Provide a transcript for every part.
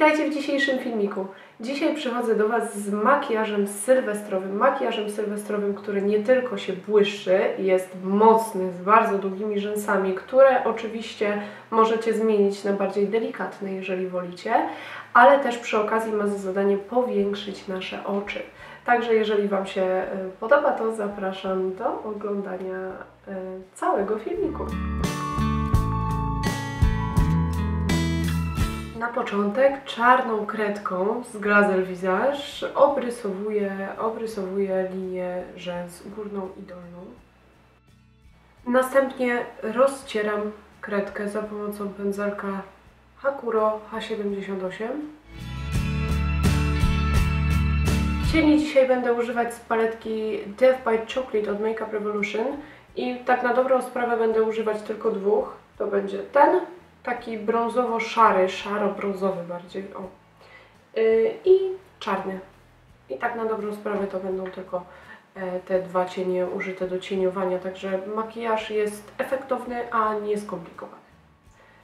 Witajcie w dzisiejszym filmiku. Dzisiaj przychodzę do Was z makijażem sylwestrowym. Makijażem sylwestrowym, który nie tylko się błyszczy, jest mocny, z bardzo długimi rzęsami, które oczywiście możecie zmienić na bardziej delikatne, jeżeli wolicie, ale też przy okazji ma za zadanie powiększyć nasze oczy. Także jeżeli Wam się e, podoba, to zapraszam do oglądania e, całego filmiku. Na początek czarną kredką z Glazel Visage obrysowuję, obrysowuję linię rzęs górną i dolną. Następnie rozcieram kredkę za pomocą pędzelka Hakuro H78. Cieni dzisiaj będę używać z paletki Death by Chocolate od Makeup Revolution i tak na dobrą sprawę będę używać tylko dwóch. To będzie ten taki brązowo-szary, szaro-brązowy bardziej, o. Yy, I czarny. I tak na dobrą sprawę to będą tylko e, te dwa cienie użyte do cieniowania, także makijaż jest efektowny, a nie skomplikowany.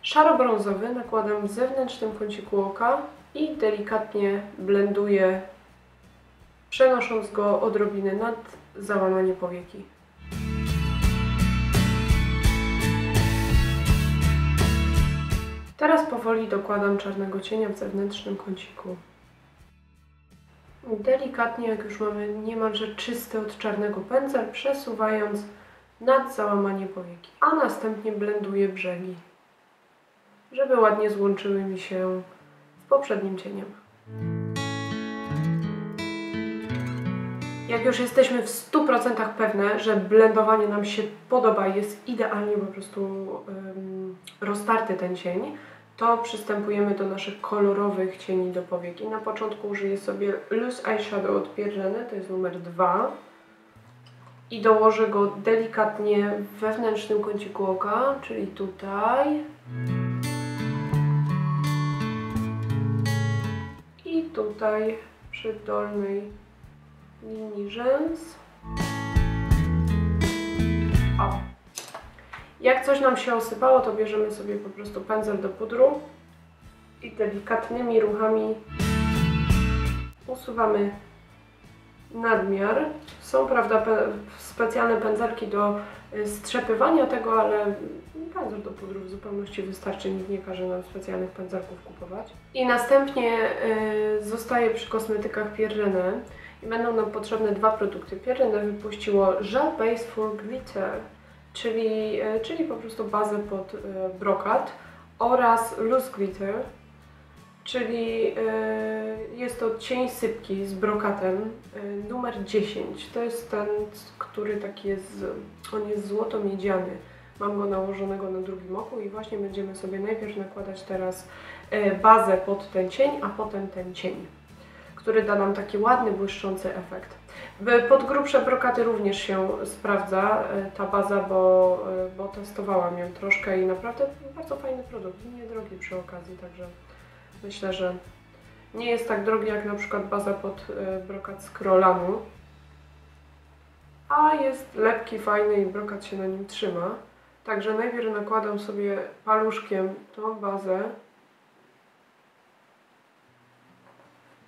Szaro-brązowy nakładam w zewnętrznym kąciku oka i delikatnie blenduję, przenosząc go odrobinę nad załamanie powieki. Teraz powoli dokładam czarnego cienia w zewnętrznym kąciku. Delikatnie, jak już mamy niemalże czysty od czarnego pędzel, przesuwając nad załamanie powieki, a następnie blenduję brzegi, żeby ładnie złączyły mi się z poprzednim cieniem. Jak już jesteśmy w 100% pewne, że blendowanie nam się podoba, jest idealnie po prostu um, roztarty ten cień, to przystępujemy do naszych kolorowych cieni do powieki. Na początku użyję sobie Loose Eyeshadow od Pierreny, to jest numer 2. I dołożę go delikatnie w wewnętrznym kąciku oka, czyli tutaj. I tutaj przy dolnej linii rzęs. O. Jak coś nam się osypało, to bierzemy sobie po prostu pędzel do pudru i delikatnymi ruchami usuwamy nadmiar. Są, prawda, specjalne pędzelki do y, strzepywania tego, ale pędzel do pudru w zupełności wystarczy, nikt nie każe nam specjalnych pędzelków kupować. I następnie y, zostaje przy kosmetykach Pierrenne i będą nam potrzebne dwa produkty. Pierrenne wypuściło Gel Base for Glitter, czyli, e, czyli po prostu bazę pod e, brokat oraz Loose Glitter, czyli e, jest to cień sypki z brokatem numer 10. To jest ten, który taki jest, on jest złoto-miedziany. Mam go nałożonego na drugim oku i właśnie będziemy sobie najpierw nakładać teraz bazę pod ten cień, a potem ten cień który da nam taki ładny, błyszczący efekt. Pod grubsze brokaty również się sprawdza e, ta baza, bo, e, bo testowałam ją troszkę i naprawdę bardzo fajny produkt niedrogi przy okazji, także myślę, że nie jest tak drogi jak na przykład baza pod e, brokat z Krolanu, a jest lepki, fajny i brokat się na nim trzyma. Także najpierw nakładam sobie paluszkiem tą bazę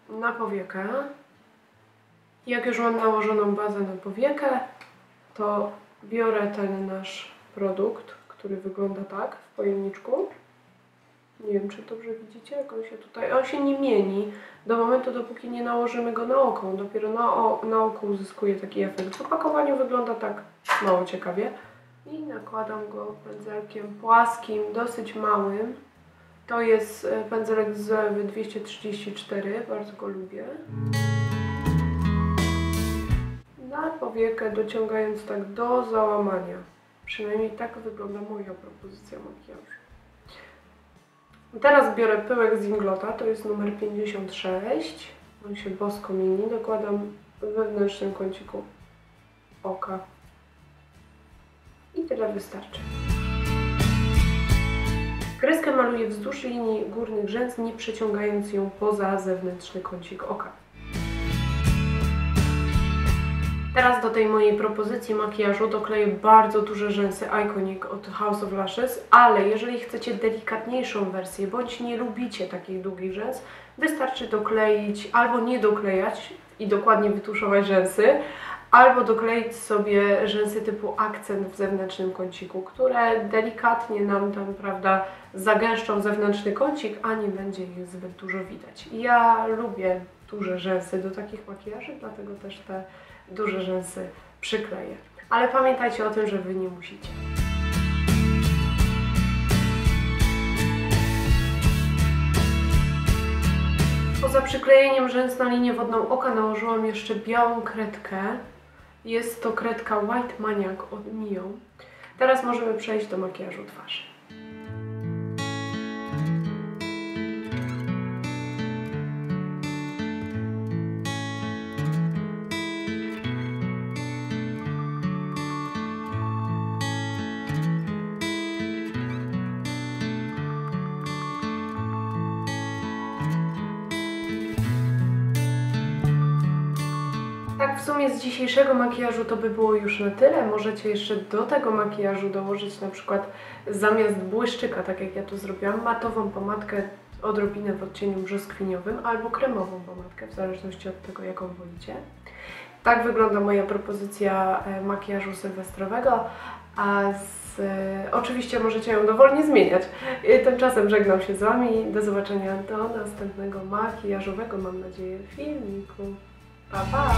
na powiekę. Jak już mam nałożoną bazę na powiekę, to biorę ten nasz produkt, który wygląda tak w pojemniczku. Nie wiem, czy dobrze widzicie, jak on się tutaj... On się nie mieni do momentu, dopóki nie nałożymy go na oko. Dopiero na, o, na uzyskuje taki efekt. W opakowaniu wygląda tak mało ciekawie. I nakładam go pędzelkiem płaskim, dosyć małym. To jest e, pędzelek z Zoewy 234, bardzo go lubię. Na powiekę dociągając tak do załamania. Przynajmniej tak wygląda moja propozycja makijażu. Teraz biorę pyłek z Inglota, to jest numer 56. On się bosko mieni. Dokładam w wewnętrznym kąciku oka. I tyle wystarczy. Kreskę maluję wzdłuż linii górnych rzęs, nie przeciągając ją poza zewnętrzny kącik oka. Teraz do tej mojej propozycji makijażu dokleję bardzo duże rzęsy Iconic od House of Lashes, ale jeżeli chcecie delikatniejszą wersję, bądź nie lubicie takich długich rzęs, wystarczy dokleić albo nie doklejać i dokładnie wytuszować rzęsy, albo dokleić sobie rzęsy typu akcent w zewnętrznym kąciku, które delikatnie nam tam, prawda, zagęszczą zewnętrzny kącik, a nie będzie ich zbyt dużo widać. Ja lubię duże rzęsy do takich makijaży, dlatego też te duże rzęsy przykleję. Ale pamiętajcie o tym, że Wy nie musicie. Poza przyklejeniem rzęs na linię wodną oka nałożyłam jeszcze białą kredkę. Jest to kredka White Maniac od Mio. Teraz możemy przejść do makijażu twarzy. Sumie z dzisiejszego makijażu to by było już na tyle. Możecie jeszcze do tego makijażu dołożyć na przykład zamiast błyszczyka, tak jak ja tu zrobiłam, matową pomadkę odrobinę w odcieniu brzoskwiniowym albo kremową pomadkę, w zależności od tego, jaką wolicie. Tak wygląda moja propozycja e, makijażu sylwestrowego, a z, e, oczywiście możecie ją dowolnie zmieniać. E, Tymczasem żegnam się z Wami. Do zobaczenia do następnego makijażowego, mam nadzieję, filmiku. Pa, pa!